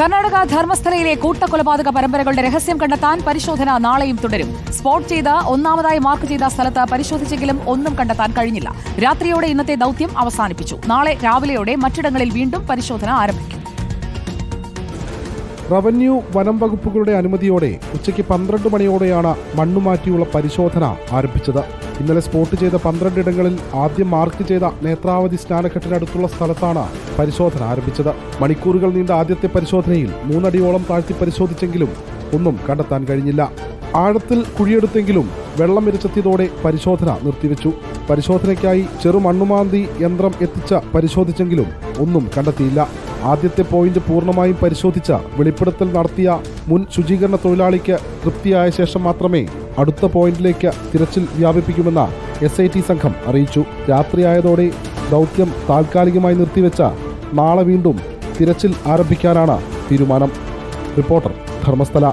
കർണാടക ധർമ്മസ്ഥലയിലെ കൂട്ടക്കൊലപാതക പരമ്പരകളുടെ രഹസ്യം കണ്ടെത്താൻ പരിശോധന നാളെയും തുടരും. സ്പോട്ട് ചെയ്ത ഒന്നാമതായി മാർക്ക് ചെയ്ത സ്ഥലത്ത് പരിശോധിച്ചെങ്കിലും ഒന്നും കണ്ടെത്താൻ കഴിഞ്ഞില്ല. രാത്രിയോടെ ഇന്നത്തെ ദൌത്യം അവസാനിപ്പിച്ചു. നാളെ രാവിലെയോടെ മറ്റിടങ്ങളിൽ വീണ്ടും പരിശോധന ആരംഭിക്കും. റവന്യൂ വനം വകുപ്പുകളുടെ അനുമതിയോടെ ഉച്ചയ്ക്ക് പന്ത്രണ്ട് മണിയോടെയാണ് മണ്ണുമാറ്റിയുള്ള പരിശോധന ആരംഭിച്ചത്. ഇന്നലെ സ്പോട്ട് ചെയ്ത പന്ത്രണ്ടിടങ്ങളിൽ ആദ്യം മാർക്ക് ചെയ്ത നേത്രാവതി സ്നാനഘട്ടിനടുത്തുള്ള സ്ഥലത്താണ് പരിശോധന ആരംഭിച്ചത്. മണിക്കൂറുകൾ നീണ്ട ആദ്യത്തെ പരിശോധനയിൽ മൂന്നടിയോളം താഴ്ത്തി പരിശോധിച്ചെങ്കിലും ഒന്നും കണ്ടെത്താൻ കഴിഞ്ഞില്ല. ആഴത്തിൽ കുഴിയെടുത്തെങ്കിലും വെള്ളം ഇരച്ചെത്തിയതോടെ പരിശോധന നിർത്തിവെച്ചു. പരിശോധനയ്ക്കായി ചെറു മണ്ണുമാന്തി യന്ത്രം എത്തിച്ച പരിശോധിച്ചെങ്കിലും ഒന്നും കണ്ടെത്തിയില്ല. ആദ്യത്തെ പോയിന്റ് പൂർണമായും പരിശോധിച്ച വെളിപ്പെടുത്തൽ നടത്തിയ മുൻ ശുചീകരണ തൊഴിലാളിക്ക് തൃപ്തിയായ ശേഷം മാത്രമേ അടുത്ത പോയിന്റിലേക്ക് തിരച്ചിൽ വ്യാപിപ്പിക്കുമെന്ന് എസ് ഐ ടി സംഘം അറിയിച്ചു. രാത്രിയായതോടെ ദൗത്യം താൽക്കാലികമായി നിർത്തിവെച്ച നാളെ വീണ്ടും തിരച്ചിൽ ആരംഭിക്കാനാണ് തീരുമാനം. റിപ്പോർട്ടർ ധർമ്മസ്ഥല.